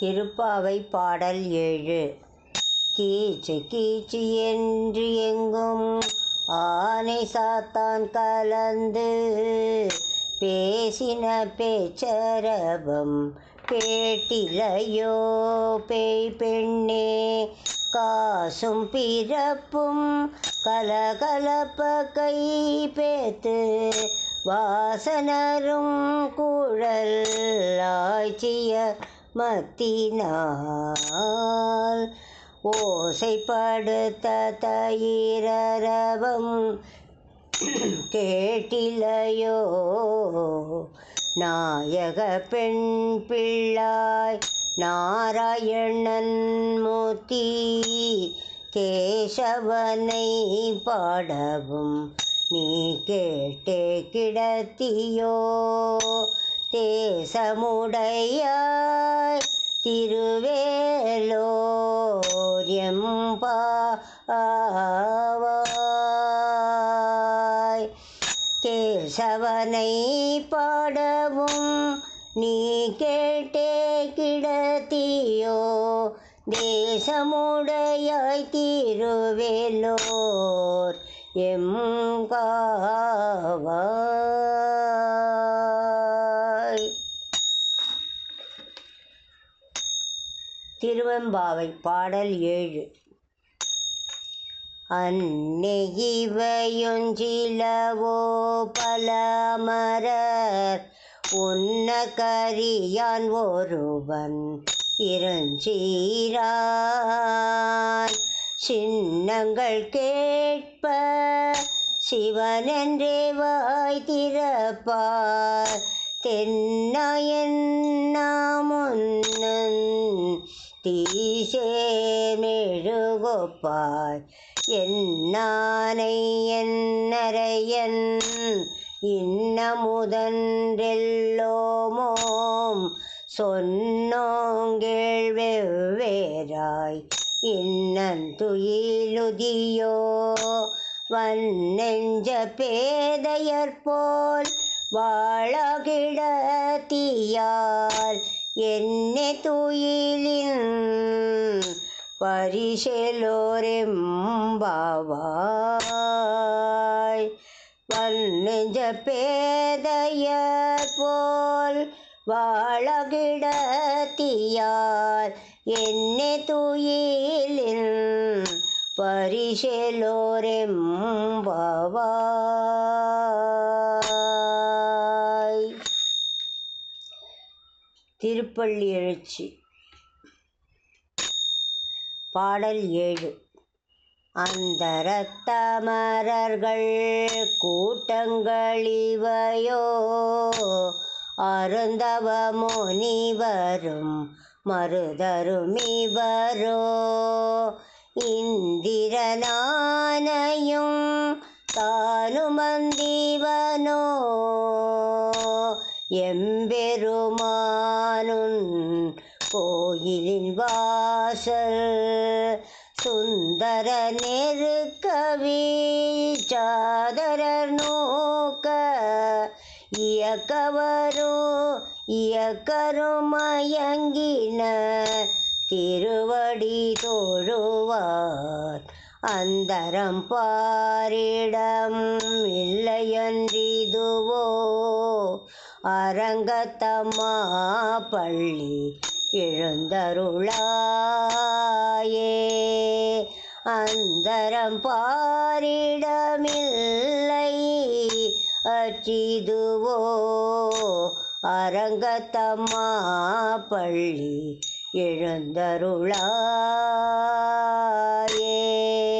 திருப்பாவை பாடல் ஏழு. கீச்சு கீச்சு என்று எங்கும் ஆனை சாத்தான் கலந்து பேசின பேச்சரபம் பேட்டிலையோ பேய் பெண்ணே காசும் பிறப்பும் கலகலப்ப கை பேத்து வாசனரும் குழல் ஆய்ச்சிய மத்தினால் ஓசைப்படுத்த தயிரரவம் கேட்டிலையோ? நாயக பெண் பிள்ளாய் நாராயணன் மூர்த்தி கேசவனை பாடவும் நீ கேட்டே கிடத்தியோ? தேசமுடையாய் திருவேலோரியம்பாவாய் கேசவனை பாடவும் நீ கேட்டே கிடத்தியோ தேசமுடையாய் திருவேலோர் எம்காவாய் திருவெம்பாவை பாடல் ஏழு. அன்னை பலமரர் உன்ன கரியான் ஒருவன் இருஞ்சீரான் சின்னங்கள் கேட்ப சிவனன்றே வாய் திறப்பார். தென்னாயன் தீசேமெழுகொப்பாய் என்னானை என்னரையன் இன்னமுதன்றெல்லோமோம். சொன்னோங்கேள் வெவ்வேறாய் இன்னன் துயிலுதியோ வன்னெஞ்ச பேதையர் போல் வாழகிடத்தியால் என்னை துயிலின் பரிசெலோரெம்பாவாய். வன்னெஞ்ச பேதையர் போல் வாழகிடத்தியார் என்னை துயிலின் பரிசெலோரெம்பாவாய். திருப்பள்ளி எழுச்சி. பாடல் ஏழு. அந்த இரத்தமரர்கள் கூட்டங்களிவையோ அருந்தவ முனிவரும் மருதருமிவரோ இந்திரனானையும் தானுமந்திவனோ. எம்பெருமானுன் கோயிலின் வாசல் சுந்தர நெருக்கவி சாதரர் நோக்க இயக்கவரோ இயக்கரும் மயங்கின திருவடி தோழுவார். அந்தரம் பாரிடம் இல்லையன்றிதுவோ அரங்கத்தம்மா பள்ளி எழுந்தருளாயே. அந்தரம் பாரிடமில்லை அச்சிதுவோ. அரங்கத்தம்மா பள்ளி எழுந்தருளாயே.